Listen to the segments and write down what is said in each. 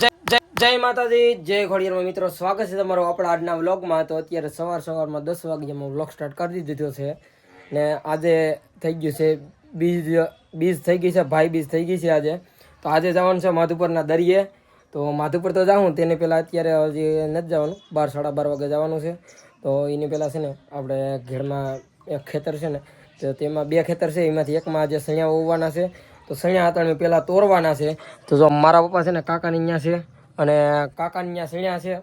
જય માતાજી, જય ઘોડિયારમાં મિત્રો, સ્વાગત છે તમારો આપણા આજના વ્લોગમાં. તો અત્યારે સવાર સવારમાં દસ વાગ્યામાં વ્લોગ સ્ટાર્ટ કરી દીધો છે. ને આજે થઈ ગયું છે બીજ બીજ થઈ ગઈ છે, ભાઈ બીજ થઈ ગઈ છે આજે. તો આજે જવાનું છે માધુપરના દરિયે. તો માધુપર તો જાઉં, તેને પહેલાં અત્યારે હજી નથી જવાનું. બાર, સાડા બાર વાગે જવાનું છે. તો એની પહેલાં છે ને આપણે ઘેરમાં એક ખેતર છે ને, તો તેમાં બે ખેતર છે, એમાંથી એકમાં આજે સૈયા ઉવવાના છે. તો સણિયા હતા પહેલાં તોરવાના છે. તો જો મારા પપ્પા છે ને કાકાની અહીંયા છે અને કાકાની ત્યાં સણ્યા છે,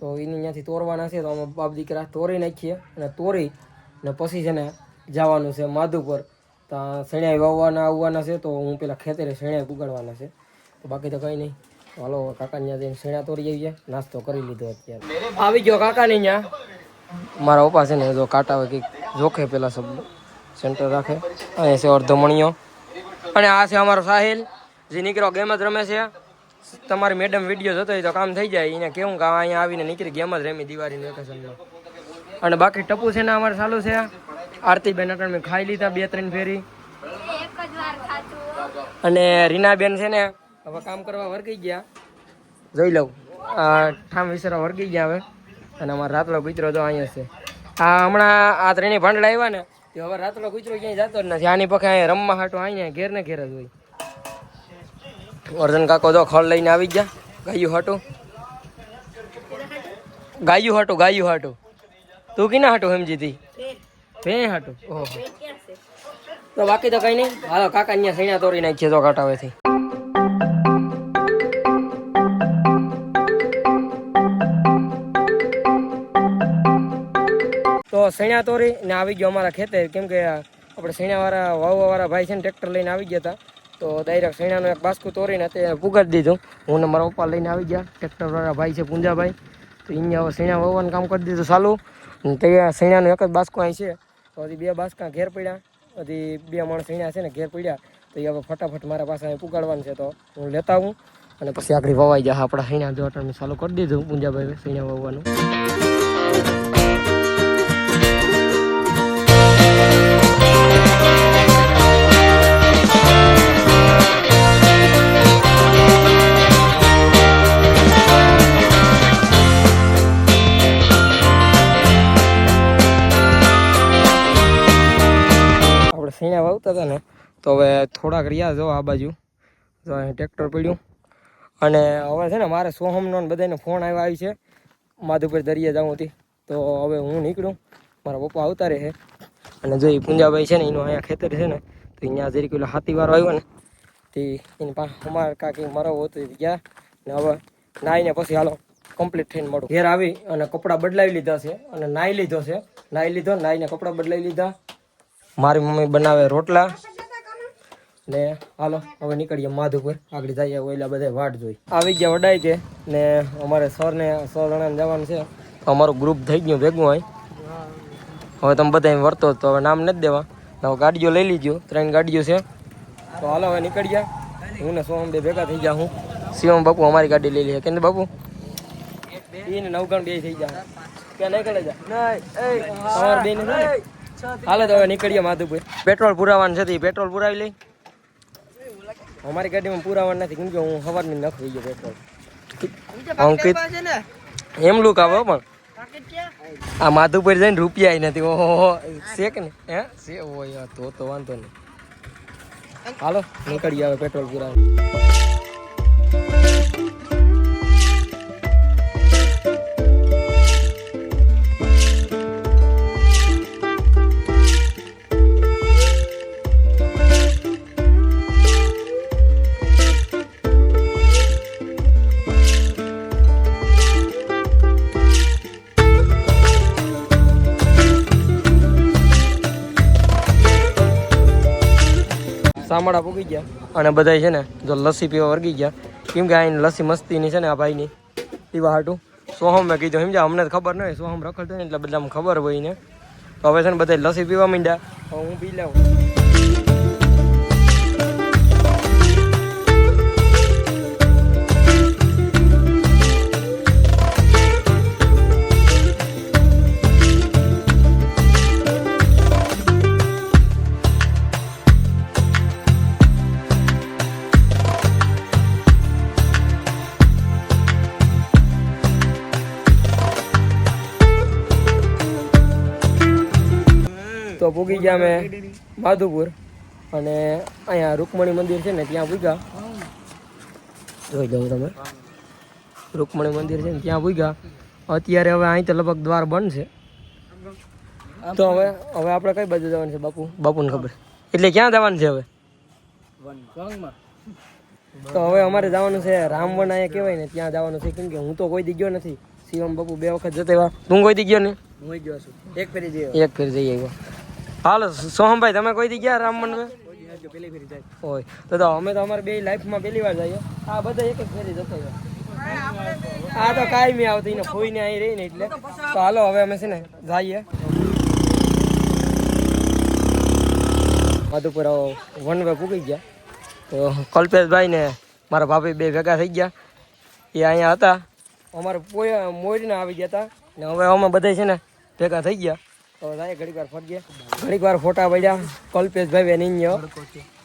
તો એની અહીંયાથી તોરવાના છે. તો અમે બાપ દીકરા તોરી નાખીએ અને તોરી ને પછી છે ને જવાનું છે માધુપર. તો સણ્યા વાવવાના, આવવાના છે, તો હું પેલા ખેતરે સણ્યા ઉગાડવાના છે. તો બાકી તો કંઈ નહીં. હાલો, કાકાની ત્યાં જઈને સણ્યા તોરી આવીએ. નાસ્તો કરી લીધો અત્યારે. આવી ગયો કાકાની ત્યાં મારા પપ્પા છે ને જો કાંટા કંઈક જોખે પેલા શબ્દ સેન્ટર રાખે. અહીંયા છે અડધો મણિયો અને આ છે અમારો સાહિલ, જે નીકળો ગેમ જ રમે છે. તમારી મેડમ વીડિયો જોતો હોય તો કામ થઈ જાય. એને કેવું કે અહીંયા આવીને નીકળી ગેમ જ રમી દિવાળી વેકેશનમાં અને બાકી ટપુ છે ને અમારે ચાલુ છે. આરતીબેન અટણ મેં ખાઈ લીધા બે ત્રણ ફેરી. અને રીનાબેન છે ને હવે કામ કરવા વર્ગી ગયા. જોઈ લઉં. આ ઠામ વિસરા વર્ગી ગયા હવે. અને અમારો રાતલો કૂતરો તો અહીંયા છે. આ હમણાં આ ત્રણેય ભાંડલા આવ્યા ને તે હવે રાતલો કૂતરો ક્યાંય જતો જ નથી. આની પખે અહીંયા રમવા હાટો અહીંયા ઘેર ને ઘેર જ હોય. અર્જન કાકો જો ખળ લઈને આવી ગયા. ગાયું હાટું. ગાયું હાટું ગાયું હાટું. તું કીના હાટું સમજી હતી ભે હાટું. ઓહો. તો બાકી તો કઈ નહીં. હાલો, કાકા અહીંયા સૈણા તોડી નાખીએ તો કાંટાવેથી તો સૈણા તોરી ને આવી ગયો અમારા ખેતર કેમ કે આપણે સૈણાવાળા વાવવાવાળા ભાઈ છે ને ટ્રેક્ટર લઈને આવી ગયા હતા. તો ડાયરેક્ટ સૈણાનું એક બાસ્કું તોડીને તે પુગાડી દીધું. હું ને મારા પપ્પા લઈને આવી ગયા. ટ્રેક્ટરવાળા ભાઈ છે, પૂંજાભાઈ. તો અહીંયા હવે સૈણા વાવવાનું કામ કરી દીધું ચાલુ. તે સૈણાનું એક જ બાસ્કું અહીં છે. તો હજી બે બાસ્કા ઘેર પડ્યા. હજી બે માણસ સૈણા છે ને ઘેર પડ્યા. તો એ હવે ફટાફટ મારા પાસે અહીં પુગાડવાનું છે. તો હું લેતા આવું. અને પછી આગળ વવાઈ જાય. આપણા સૈણા જો ચાલુ કરી દીધું. પૂંજાભાઈ સૈણા વાવવાનું. રહ્યા જો આ બાજુ. તો અહીં ટ્રેક્ટર પડ્યું. અને હવે છે ને મારે સોહમનો બધાને ફોન આવ્યા, આવી છે. માધુપુર દરિયા જવું હતી. તો હવે હું નીકળું. મારા પપ્પા આવતા રહે. અને જો એ પૂંજાભાઈ છે ને, એનું અહીંયા ખેતર છે ને, તો અહીંયા જરીક પેલો હાથીવાળો આવ્યો ને, તે એની પાસે અમારે કાંઈક મરવો હતો ગયા. ને હવે નાહીને પછી હાલો કમ્પ્લીટ થઈને મળું. ઘેર આવી અને કપડાં બદલાવી લીધા છે. અને નાહી લીધો છે. નાહી લીધો નાહીને કપડાં બદલાવી લીધા. મારી મમ્મી બનાવે રોટલા. ને હાલો, હવે નીકળીએ માધુપુર. આગળ જઈએ ઓઈલા બધા વાટ જોઈ. આવી ગયા વડાઈ કે, ને અમારે સર ને સો જણાને જવાનું છે. અમારું ગ્રુપ થઈ ગયું ભેગું હોય હવે તમે બધા વર્તો તો હવે નામ નથી દેવા. હવે ગાડીઓ લઈ લીજો, ત્રણ ગાડીઓ છે. તો હાલો, હવે નીકળી ગયા હું ને સોમ બે ભેગા થઈ ગયા હું. શિવમ બાપુ અમારી ગાડી લઈ લે. કે બાપુ? એને નવગણ બે થઈ ગયા. કે નહીં કરે તમારે બે ને? હાલો તો હવે નીકળીએ માધુપુર. પેટ્રોલ પુરાવાનું છે પેટ્રોલ પુરાવી લઈ. અમારી ગાડીમાં પુરાવા નથી. કેમ કે હું સવારની નખવી ગયો પેટ્રોલ અંકિત એમ લુક આવે પણ. આ માધુપુર જઈને રૂપિયા નથી. ઓહો શેક ને હે? શે હોય તો તો વાંધો નહીં. હાલો નીકળીએ આવે પેટ્રોલ પુરાવાનું સામાડા પૂગી ગયા. અને બધા છે ને જો લસ્સી પીવા વર્ગી ગયા. કેમ કે અહીં લસ્સી મસ્તીની છે ને આ ભાઈની. પીવા હાટું. સોહમ મેં કીધું, સમજ્યા? અમને ખબર ન હોય સોહમ રખડતો ને એટલે બધાને ખબર હોય ને. તો હવે છે ને બધા લસ્સી પીવા માંડ્યા. હું પી લઉં તો ગયા અમે માધુપુર અને અહીંયા રૂકમણી મંદિર છે ને ત્યાં પૂગ્યા. જોઈ જાઉં તમે. રૂકમણી મંદિર છે ને ત્યાં પૂગ્યા. અત્યારે હવે અહીં તો લગભગ દ્વાર બંધ છે. તો હવે હવે આપણે કઈ બાજુ જવાનું છે બાપુ? બાપુને ખબર. એટલે ક્યાં જવાનું છે હવે? તો હવે અમારે જવાનું છે રામવન અહીંયા કહેવાય ને ત્યાં જવાનું છે. કેમ કે હું તો કોઈ દી ગયો નથી. શિવમ બાપુ બે વખત જતા એવા તું કોઈ દી ગયો ને? હું ગયો છું. એક ફેરી જઈએ એક ફેરી જઈ આવ્યો. હાલો, સોહમભાઈ, તમે કોઈ દી ગયા રામ હોય તો તો અમે તો અમારે બે લાઈફમાં પહેલી વાર જઈએ. આ બધા એક એક ફેરી જતો આ તો કાંઈ નહીં આવતી ને ફોઈને અહીં રહી ને એટલે. તો હાલો, હવે અમે છે ને જઈએ. માધુપુર વન વે પૂકી ગયા. તો કલ્પેશભાઈ ને મારા ભાભી બે ભેગા થઈ ગયા. એ અહીંયા હતા. અમારે મોરીને આવી ગયા હતા. ને હવે અમે બધા છે ને ભેગા થઈ ગયા. તો જાય વાર ફરી ગયા. ઘડીક વાર ફોટા પડ્યા. કલ્પેશભાઈ બેની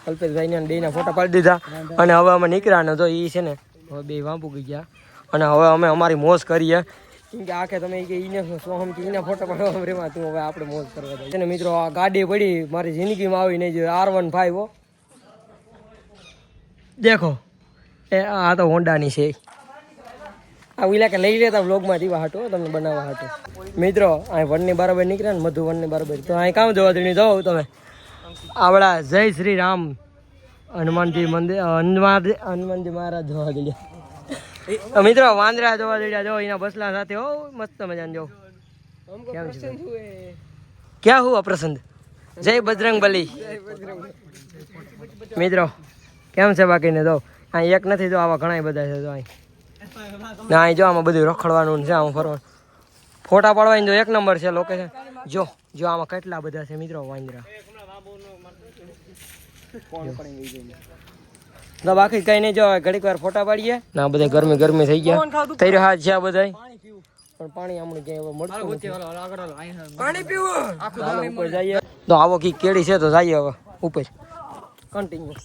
કલ્પેશભાઈ ને ફોટા પાડી દીધા. અને હવે અમે નીકળ્યા તો એ છે ને, હવે બે વાંપુ ગઈ ગયા. અને હવે અમે અમારી મોજ કરીએ. કેમ કે આખે તમે કે ઈને સોહમ કે ઈના ફોટા પાડવા રેમાં તું હવે આપણે મોજ કરવા જાય. ને મિત્રો, આ ગાડી પડી, મારી જિંદગીમાં આવી નહીં જોઈએ. આર વન ફાઈવ દેખો. એ આ તો હોન્ડાની છે. આ વિલા કે લઈ લેતા વ્લોગમાં દીવા હાટો તમને બનાવવા હાટો. મિત્રો, અહીં વનની બરાબર નીકળ્યા ને મધુ વનની બરાબર. તો અહીં કામ જોવા દઈને જાઓ તમે. આવડા જય શ્રી રામ. હનુમાનજી મંદિર હનુમાન હનુમાનજી મહારાજ જોવા ગયા. મિત્રો, વાંદરા જોવા દઈડા જો, એના બસલા સાથે હો, મસ્ત મજાને જો. ક્યાં હું અપ્રસંદ જય બજરંગ બલી. મિત્રો, કેમ છે બાકીને? જો, અહીં એક નથી, જો, આવા ઘણા બધા છે, જો, અહીં. ના અહીં જો આમાં બધું રખડવાનું છે આમાં ફરવાનું ફોટા પાડવાની જો એક નંબર છે લોકેશન જો જો આમાં કેટલા બધા છે મિત્રો વાંદરા. તો બાકી કઈ નહીં જો ઘડીક વાર ફોટા પાડીએ. ના બધા ગરમી ગરમી થઈ ગયા. થઈ રહ્યા છે આ બધા પણ પાણી હમણાં ક્યાંય મળતું પાણી પીવું. જઈએ. તો આવો કઈ કેળી છે તો જઈએ હવે ઉપર. કન્ટિન્યુ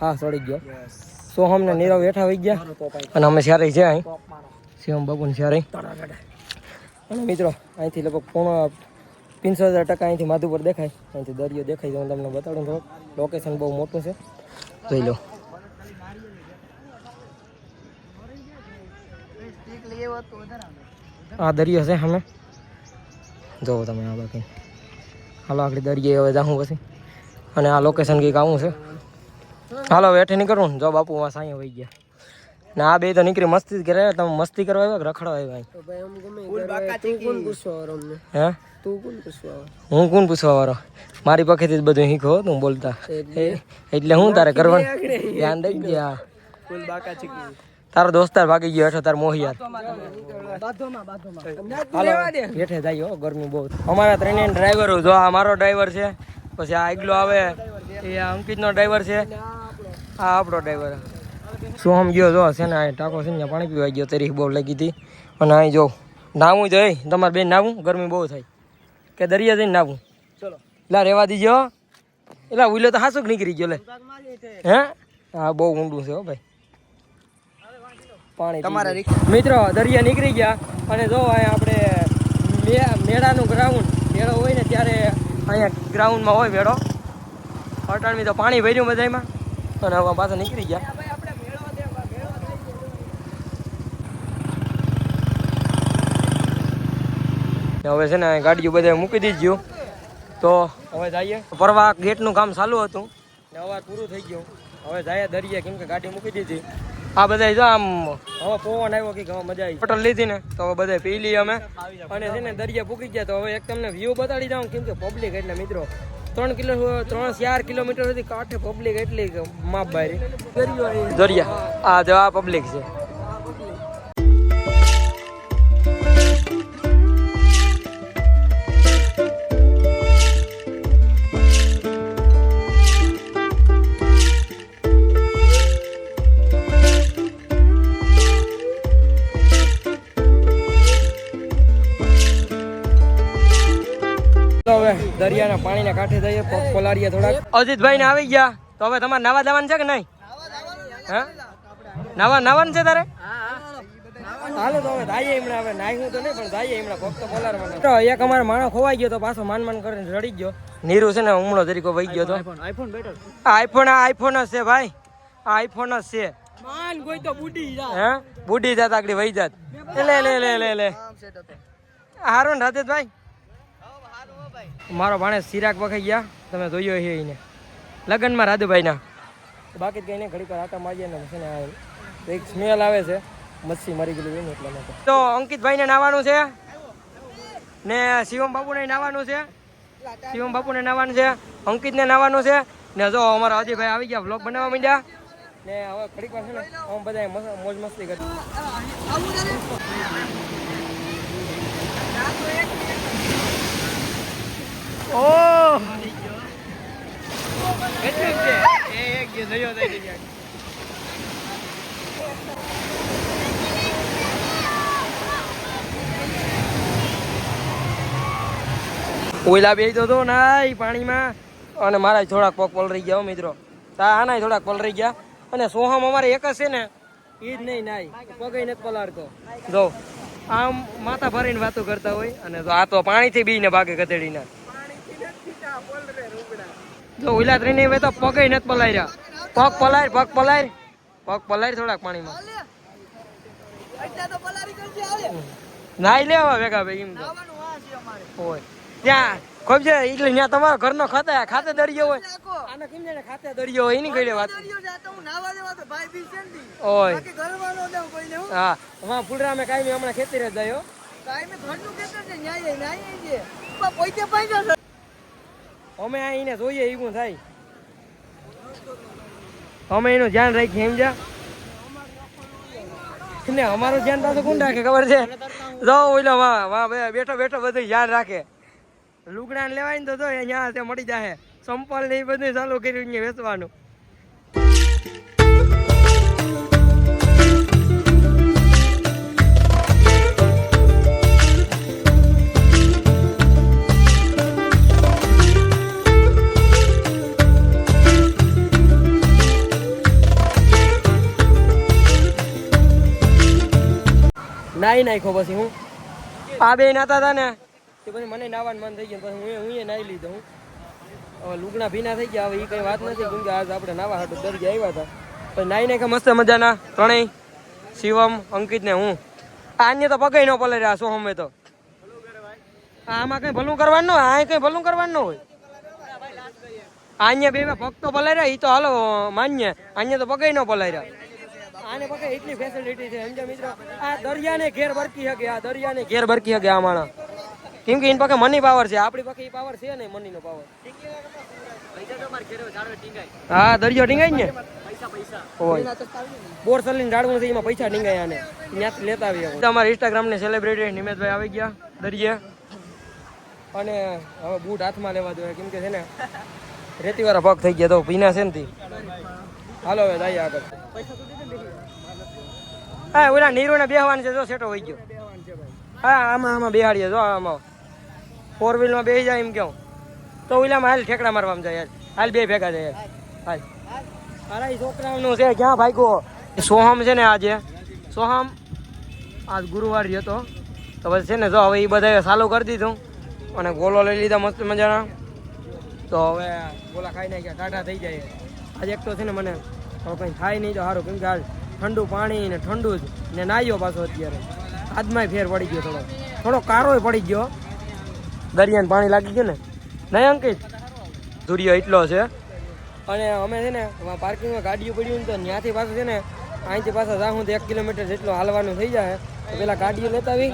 હા ચડી ગયો. સોહમ ને નીરવ બેઠા હોઈ ગયા. અને અમે સ્યારે છે અહીં. શિવમ બાબુ ને સ્યારે અને મિત્રો અહીંથી લગભગ પોણો હજાર ટકા અહીંથી માધુપર દેખાય. અહીંથી દરિયો દેખાય છે હું તમને બતાડું થોડુંક. લોકેશન બહુ મોટું છે. જોઈ લો. આ દરિયો છે અમે જોવો તમે આ બાકી હાલો આગળ દરિયે હવે જાઉં પછી. અને આ લોકેશન કંઈક આવું છે. હાલો હવે હેઠે નીકળું જો બાપુ માં સાંઈ વહી ગયા. ના આ બે તો નીકળી મસ્તી જ કરે. તમે મસ્તી કરવા આવ્યા કે રખડવા આવ્યા હું? કોણ પૂછવા વાળો મારી પાસેથી જ બધું શીખો તું બોલતા. એટલે? હું? તારે કરવાનું? ધ્યાન દઈ ગયા. તારો દોસ્તાર ભાગી ગયો હેઠો તાર મોહિયાર. હાલો હેઠે જાય ગરમી બહુ. અમારા ત્રણેય ડ્રાઈવરો જો આ મારો ડ્રાઈવર છે પછી આ આગલો આવે. એ અંકિતનો ડ્રાઈવર છે. આ આપણો ડ્રાઈવર શું આમ ગયો? જો છે ને આ ટાંકો છે ને પાણી પીવા ગયો. તરી બહુ લાગી હતી. અને અહીં જો નાવું જોઈએ. તમારે બેન નાવું ગરમી બહુ થાય. કે દરિયા જઈને નાવું ચલો લા રેવા દીજો એટલે ઉલ્યો તો હાસુક નીકળી ગયો લે. હે? હા બહુ ઊંડું છે હો ભાઈ. પાણી તમારા મિત્રો દરિયા નીકળી ગયા. અને જો આપણે મેળાનું ગ્રાઉન્ડ મેળો હોય ને ત્યારે અહીંયા ગ્રાઉન્ડમાં હોય મેળો અટાણમી તો પાણી ભર્યું બધામાં અને હવે પાછા નીકળી ગયા. હવે છે ને ગાડીઓ બધા મૂકી દીધું તો હવે જઈએ. પરવા ગેટનું કામ ચાલુ હતું. ને અવાજ પૂરું થઈ ગયું. હવે જાય દરિયા કેમ કે ગાડી મૂકી દીધી. આ બધા જો આમ હવે પવન આવ્યો કે હવે મજા આવી. હોટલ લીધી ને તો હવે બધા પી લઈએ અમે. અને છે ને દરિયા પૂકી ગયા તો હવે એક તમને વ્યૂ બતાડી દઉં કેમ કે પબ્લિક એટલે મિત્રો. ત્રણ કિલો ત્રણ ચાર કિલોમીટર સુધી કાંઠે પબ્લિક એટલી માપ બારી. દરિયા. આ જો આ પબ્લિક છે. તો હવે દરિયાના પાણીના કાંઠે જઈએ પગ પલાળીએ થોડાક. અજીતભાઈ ને આવી ગયા. તો હવે તમારે નાવા જવાનું છે કે નહીં? હા? નાવા નાવાનું છે તારે? હાલો તો હવે ધાઈએ હમણાં. હવે નાહ્યું તો નહીં પણ ધાઈએ હમણાં. ફક્ત પલારવાના તો એક અમારો માણસ ખોવાઈ ગયો તો પાછો માન માન કરીને રડી ગયો. નીરુ છે ને હમણો તરીકો વહી ગયો તો. આઈફોન બેટર આ આઈફોન આઈફોન જ છે ભાઈ. આ આઈફોન જ છે. માન કોઈ તો બુડી જા. હે? બુડી જાત આગળ વહી જાત. લે લે લે લે લે. હારો ને રાજેશભાઈ મારો ભાણે સિરાક વખાઈ ગયા. તમે જોયો છે એને. લગ્નમાં રાધુભાઈના. બાકી કઈ નહીં, ઘડીક આટા મારીએ ને છે ને એક સ્મેલ આવે છે. મચ્છી મરી ગયેલી હોય એટલા માટે. તો અંકિતભાઈને નાવાનું છે? ને શિવમ બાપુને નાવાનું છે? શિવમ બાપુને નાવાનું છે? અંકિતને નાવાનું છે? ને જો અમારા અજયભાઈ આવી ગયા વ્લોગ બનાવવા માંડ્યા. ને હવે ઘડીક વાર છે ને અમે બધા મોજ મસ્તી કરી. ઓ! કેટલું છે એ એક જયો થઈ ગયા બે તો તો નાય પાણીમાં. અને મારા થોડાક પગ પલરી ગયા મિત્રો. તા આના થોડાક પલરી ગયા. અને સોહમ અમારે એક જ છે ને એ જ નહીં નાય. પગે નથી પલાળતો. જો, આમ માથા ભરીને વાતો કરતા હોય. અને આ તો પાણીથી બીને ભાગે ગધેડીના. જો ઓઈલા ત્રણે હવે તો પગે નથી રહ્યા પગ પલાય પગ પલાય પગ પલાય થોડાક પાણીમાં. નાઈ લેવા ભેગા ભેગી એમ હોય. ત્યાં ખૂબ છે એટલે ત્યાં તમારો ઘરનો ખાતે ખાતે દરિયો હોય. આને કેમ જાણે ખાતે દરિયો હોય એની કઈ વાત. ઓય. હા હા. ફૂલરામે કાંઈ નહીં હમણાં ખેતી જ જાય. અમે આ એને જોઈએ એવું થાય. અમે એનું ધ્યાન રાખીએ, એમ જા. ને અમારું ધ્યાન પાછું કોણ રાખે, ખબર છે? જાઓ ઓઈલો વાહ વાહ બે, બેઠો બેઠો, બધું ધ્યાન રાખે. લુગડા લેવાય ને તો અહીંયા મળી જાય સંપલ ને એ બધું ચાલુ કર્યું વેચવાનું. નાઈ નાખ્યો પછી હું. આ બે નાતા હતા ને? તે પછી મને નાવાનું મન થઈ ગયું પછી હું હું નાઈ લીધો હું. હવે લુગણા ભીના થઈ ગયા હવે એ કઈ વાત નથી કેમ કે આજ આપણે નાવા હાટું દરજી આવ્યા હતા પછી નાઈ નાખ્યા મસ્ત મજાના ત્રણેય શિવમ અંકિત ને હું. આ અન્ય તો પગે ન પલે રહ્યા સોહમે તો. આ આમાં કઈ ભલું કરવાનું હોય આ કઈ ભલું કરવાનું ન હોય. આ અહીંયા બે ભક્તો તો પલાર્યા એ તો હાલો માન્ય અહીંયા તો પગે ન પલાર્યા આને પગે એટલી ફેસિલિટી છે. સમજ્યા મિત્રો આ દરિયાને ઘેર બરકી શકે આ દરિયાને ઘેર બરકી શકે આ માણસ. કેમ કે એની પાસે મની પાવર છે. આપણી પાસે એ પાવર છે નહીં મનીનો પાવર હા દરિયો ટીંગાય ને? હોય બોર સલીને છે એમાં પૈસા ટીંગાય આને. ત્યાંથી લેતા આવીએ અમારા ઇન્સ્ટાગ્રામ ને સેલિબ્રિટી નિમેશભાઈ આવી ગયા દરિયે. અને હવે બૂટ હાથમાં લેવા જોઈએ કેમ કે છે ને રેતીવાળા પગ થઈ ગયા તો ભીના છે ને હાલો હવે જઈએ આગળ. હા ઓલા નીરુને બેહવાનું છે જો સેટો હોય ગયો. હા આમાં આમાં બેહાડીએ જો આમાં. ફોર વ્હીલમાં બેસી જાય એમ કેવું. તો ઓલામાં હાલ ઠેકડા મારવામાં જાય હાલ. હાલ બે ભેગા જાય હાલ. એ છોકરાઓનું છે ક્યાં ભાગ્યો? સોહમ છે ને આજે. સોહમ આજ ગુરુવાર હતો. તો પછી છે ને જો હવે એ બધાએ ચાલુ કરી દીધું. અને ગોલો લઈ લીધા મસ્ત મજાના. તો હવે ગોલા ખાઈ નાખ્યા ટાટા થઈ જાય. આજે એક તો છે ને મને હવે કંઈ થાય નહીં તો સારું, કેમ કે ઠંડુ પાણી ને ઠંડુ જ ને નાહ્યો પાછો અત્યારે. આજમાંય ફેર પડી ગયો થોડો થોડો કારોય પડી ગયો. દરિયાને પાણી લાગી ગયું ને. નહીં, અંકિત? ધુરિયો એટલો છે. અને અમે છે ને પાર્કિંગમાં ગાડીઓ પડ્યું તો ત્યાંથી પાછું છે ને, અહીંથી પાછા જાઉં તો એક કિલોમીટર જેટલો હાલવાનું થઈ જાય. તો પેલા ગાડીઓ લેતા આવી.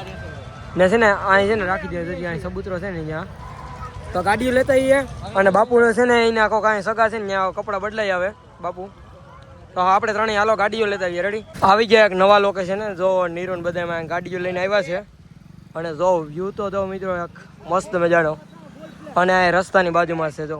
ને છે ને, અહીં છે ને રાખી દે જગ્યા અહીં સબૂતરો છે ને ત્યાં તો ગાડીઓ લેતા આવીએ. અને બાપુ છે ને, એના કોઈ કાંઈ સગા છે ને, ત્યાં કપડાં બદલાઈ આવે. બાપુ? તો આપણે ત્રણેય હાલો ગાડીઓ લેતા આવીએ. રેડી આવી ગયા એક નવા લોકેશન જો નીરોન ને બધા ગાડીઓ લઈને આવ્યા છે. અને જો વ્યૂ તો જો મિત્રો એક મસ્ત મજાનો. અને આ રસ્તાની બાજુમાં છે, જો.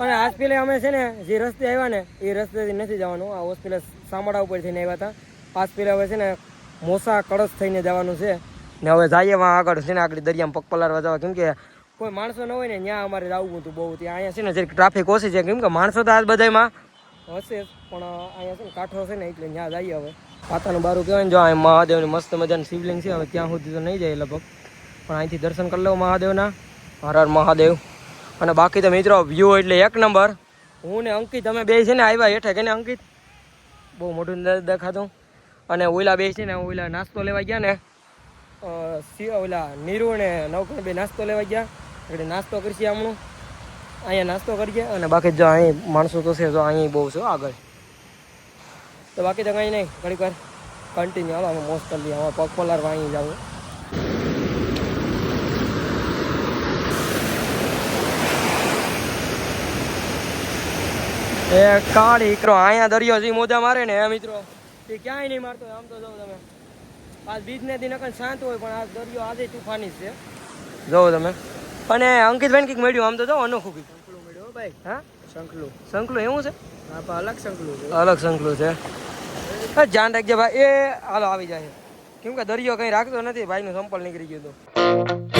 અને પેલે અમે છે ને, જે રસ્તે આવ્યા ને, એ રસ્તેથી નથી જવાનું. આ હોસ્પિટલ સામડા ઉપર થઈને આવ્યા હતા. હોસ્પિટલ હવે છે ને, મોસા કળશ થઈને જવાનું છે. ને હવે જઈએ વાં આગળ. છે ને, આગળ દરિયામાં પગ પલારવા જવા. કેમ કે કોઈ માણસો ન હોય ને, ત્યાં અમારે જવું હતું બહુ. ત્યાં અહીંયા છે ને જરીક ટ્રાફિક ઓછી છે, કેમ કે માણસો તો આજ બધામાં હશે પણ અહીંયા છે ને કાંઠો છે ને એટલે ત્યાં જઈએ હવે. પાતાનું બારું કહેવાય ને, જો અહીં મહાદેવની મસ્ત મજાની શિવલિંગ છે, હવે ત્યાં સુધી તો નહીં જાય લગભગ. પણ અહીંથી દર્શન કરી લઉં મહાદેવના. હર હર મહાદેવ. અને બાકી તો મિત્રો વ્યૂ એટલે એક નંબર. હું ને અંકિત, અમે બે છે ને આવ્યા હેઠે, કે ને અંકિત? બહુ મોટું દેખાતું. અને ઓલા બે છે ને ઓલા નાસ્તો લેવા ગયા ને. ઓલા નીરુ ને નવકણ બે નાસ્તો લેવા ગયા. એટલે નાસ્તો કરશે હમણાં. અહીંયા નાસ્તો કરીએ અને બાકી જો અહીં માણસો તો છે તો અહીં બહુ છે આગળ. તો બાકી તો કંઈ નહીં, ઘડીક વાર કન્ટિન્યુ હાલો અમે મોસ્ટ કરી લઈએ. અમારે પગ પલાર અહીં જવું એ કાળી કરો, અહીંયા દરિયો જે મોજા મારે ને એ મિત્રો. એ ક્યાંય નહીં મારતો, આમ તો જોવો તમે. આજ બીજને દિન શાંત હોય, પણ આ દરિયો આજે તુફાની છે. જોવો તમે. અને અંકિતભાઈ કંઈક મળ્યું આમ તો જો અનોખું કંઈક. મળ્યો ભાઈ. હા? શંખલું. એવું છે? અલગ શંખલું છે. અલગ સંકલું છે. ધ્યાન રાખજે ભાઈ. એ હાલો આવી જાય. કેમ કે દરિયો કંઈ રાખતો નથી ભાઈનું સંપલ નીકળી ગયું તો.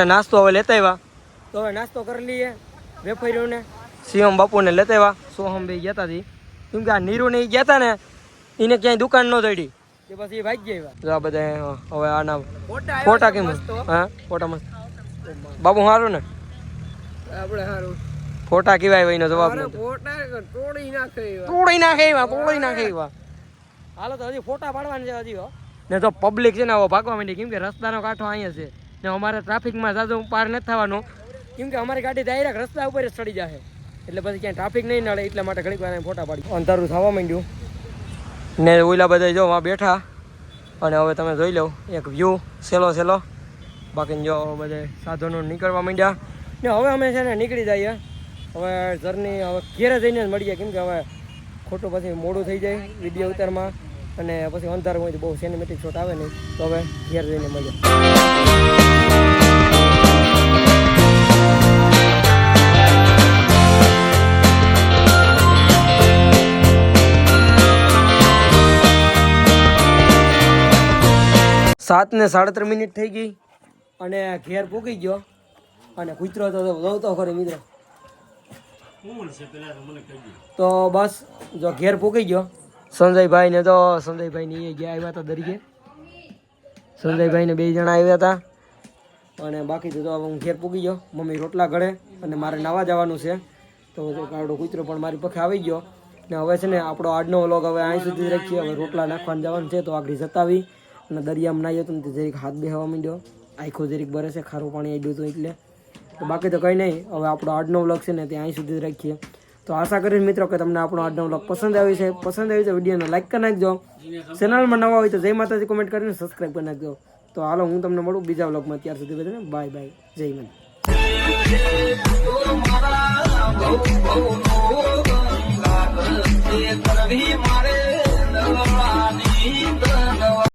અને નાસ્તો હવે લેતા આવ્યા. તો હવે નાસ્તો કરી લઈએ વેફરીઓને. શિવમ બાપુને લેતા આવ્યા. સોહમ ભાઈ ગયા હતા. કેમ કે આ નીરુ ને ઈ ગયા હતા ને એને ક્યાંય દુકાન ન દડી કે પછી એ ભાગી ગયા જો આ બધા હવે આના ફોટા કેમ? હા. ફોટા મસ્ત. બાપુ સારું ને? આપણે સારું ફોટા કેવાય એનો જવાબ નથી. તોડી નાખે એવા. તોડી નાખે એવા તોડી નાખે એવા. હાલો તો હજી ફોટા પાડવાના છે હજી હો. ને તો પબ્લિક છે ને હવે ભાગવા માંડી. કેમ કે રસ્તાનો કાંઠો અહીંયા છે. ને અમારે ટ્રાફિકમાં જાજો પાર નથી થવાનો. કેમ કે અમારી ગાડી ડાયરેક્ટ રસ્તા ઉપર જ ચડી જાય એટલે પછી ક્યાંય ટ્રાફિક નહીં નડે, એટલા માટે ઘડીક વાર ફોટા પાડી. અંધારું થવા માંડ્યું. ને ઓલા બધા જો માં બેઠા. અને હવે તમે જોઈ લો, એક વ્યૂ સેલો સેલો બાકી જો બધે સાધનો નીકળવા માંડ્યા. ને હવે અમે છે ને નીકળી જઈએ. હવે જર્ની હવે ઘેરે જઈને જ મળીએ, કેમ કે હવે ખોટું પછી મોડું થઈ જાય વીડિયો ઉતારમાં. અને પછી અંધારું હોય બહુ સિનેમેટિક શોટ આવે નહીં. તો હવે ઘેર જઈને મળીએ. સાત ને સાડત્રીસ મિનિટ થઈ ગઈ અને ઘેર પૂકી ગયો. અને કૂતરો તો જોતો ખરે મિત્રો. તો બસ જો ઘેર પૂકી ગયો. સંજયભાઈ ને તો સંજયભાઈ ને ગયા આવ્યા હતા દરિયે. સંજયભાઈ ને બે જણા આવ્યા હતા. અને બાકી તો હું ઘેર પૂકી ગયો. મમ્મી રોટલા ઘડે અને મારે નાવા જવાનું છે. તો કાળો કૂતરો પણ મારી પખે આવી ગયો. ને હવે છે ને આપણો આજનો વ્લોગ હવે અહીં સુધી રાખીએ. હવે રોટલા નાખવાનું જવાનું છે તો આગળ જતાવી અને દરિયામાં નાહ્યો તો ને જરીક હાથ બેહવા માંડ્યો. આખો જરીક બરે છે, ખારું પાણી આવી ગયું હતું એટલે. તો બાકી તો કંઈ નહીં હવે આપણો આજનો વ્લોગ છે ને તે અહીં સુધી રાખીએ. તો આશા કરીશ મિત્રો કે તમને આપણો આજનો વ્લોગ પસંદ આવ્યું છે. પસંદ આવ્યો છે વિડીયોને લાઈક કરી નાખજો. ચેનલમાં નવા હોય તો જય માતાજી કોમેન્ટ કરીને સબસ્ક્રાઈબ કરી નાખજો. તો હાલો, હું તમને મળું બીજા વ્લોગમાં ત્યાર સુધી બધાને. Bye bye. જય માતા મારે